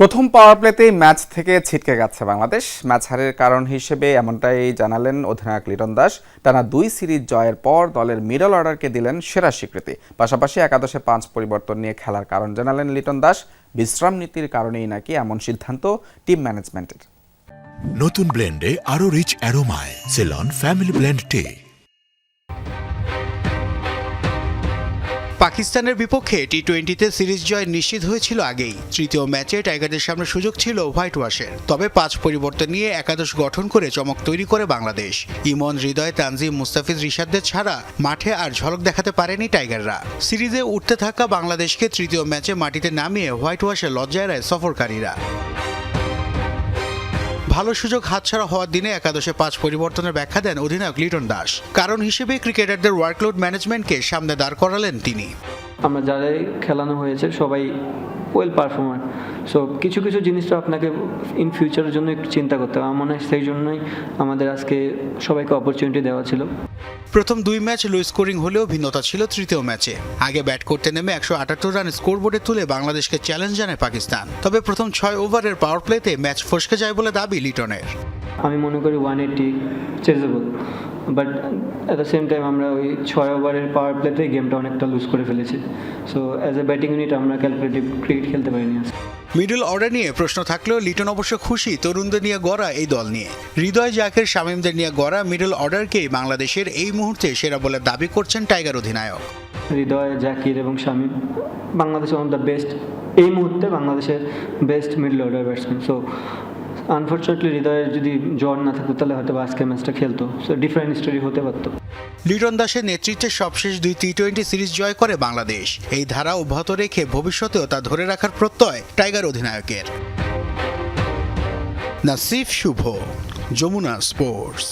প্রথম পাওয়ার প্লেতেই ম্যাচ থেকে ছিটকে গেছে বাংলাদেশ। ম্যাচ হারের কারণ হিসেবে এমনটাই জানালেন অধিনায়ক লিটন দাস। টানা দুই সিরিজ জয়ের পর দলের মিডল অর্ডারকে দিলেন সেরা স্বীকৃতি। পাশাপাশি একাদশে পাঁচ পরিবর্তন নিয়ে খেলার কারণ জানালেন লিটন দাস। বিশ্রাম নীতির কারণেই নাকি এমন সিদ্ধান্ত টিম ম্যানেজমেন্টের নতুন ব্লেন্ডে আরও রিচ অ্যারোমায় সেলন ফ্যামিলি ব্লেন্ড টে পাকিস্তানের বিপক্ষে টি টোয়েন্টিতে সিরিজ জয় নিশ্চিত হয়েছিল আগেই। তৃতীয় ম্যাচে টাইগারদের সামনে সুযোগ ছিল হোয়াইট ওয়াশের। তবে পাঁচ পরিবর্তন নিয়ে একাদশ গঠন করে চমক তৈরি করে বাংলাদেশ। ইমন, হৃদয়, তানজিম, মুস্তাফিজ, রিশাদদের ছাড়া মাঠে আর ঝলক দেখাতে পারেনি টাইগাররা। সিরিজে উঠতে থাকা বাংলাদেশকে তৃতীয় ম্যাচে মাটিতে নামিয়ে হোয়াইট ওয়াশে লজ্জায় রায় সফরকারীরা। ভালো সুযোগ হাতছাড়া হওয়ার দিনে একাদশে পাঁচ পরিবর্তনের ব্যাখ্যা দেন অধিনায়ক লিটন দাস। কারণ হিসেবে ক্রিকেটারদের ওয়ার্কলোড ম্যানেজমেন্টকে সামনে দাঁড় করালেন তিনি। আমরা যারাই খেলানো হয়েছে, সবাই ওয়েল পারফর্মার সো কিছু কিছু জিনিস তো আপনাকে ইন ফিউচারের জন্য একটু চিন্তা করতে হবে। আমার মনে হয় সেই জন্যই আমাদের আজকে সবাইকে অপরচুনিটি দেওয়া ছিল। প্রথম দুই ম্যাচ লো স্কোরিং হলেও ভিন্নতা ছিল তৃতীয় ম্যাচে। আগে ব্যাট করতে নেমে একশো আটাত্তর রান স্কোরবোর্ডে তুলে বাংলাদেশকে চ্যালেঞ্জ জানায় পাকিস্তান। তবে প্রথম ছয় ওভারের পাওয়ার প্লেতে ম্যাচ ফসকে যায় বলে দাবি লিটনের। আমি মনে করি one eighty chasable but at the same time আমরা ওই ছয় ওভারের পাওয়ার প্লেতেই গেমটা অনেকটা লুজ করে ফেলেছি। So as a batting unit আমরা ক্যালকুলেটিভ ক্রিকেট খেলতে পারিনি মিডল অর্ডার নিয়ে প্রশ্ন থাকলেও লিটন অবশ্য খুশি তরুণদের নিয়ে গড়া এই দল নিয়ে। হৃদয় জাকের শামীমদের নিয়ে গড়া মিডল অর্ডারকেই বাংলাদেশের এই মুহূর্তে সেরা বলে দাবি করছেন টাইগার অধিনায়ক। হৃদয় জাকির এবং Shamim Bangladesh one of the best এই মুহূর্তে বাংলাদেশের best middle order batsman so unfortunately হৃদয়ের যদি জ্বর না থাকতো, তাহলে হয়তো আজকে ম্যাচটা খেলতো। ডিফারেন্ট স্টোরি হতে পারত। লিটন দাসের নেতৃত্বে সবশেষ দুই টি টোয়েন্টি সিরিজ জয় করে বাংলাদেশ। এই ধারা অব্যাহত রেখে ভবিষ্যতেও তা ধরে রাখার প্রত্যয় টাইগার অধিনায়কের। নাসিফ শুভ, যমুনা স্পোর্টস।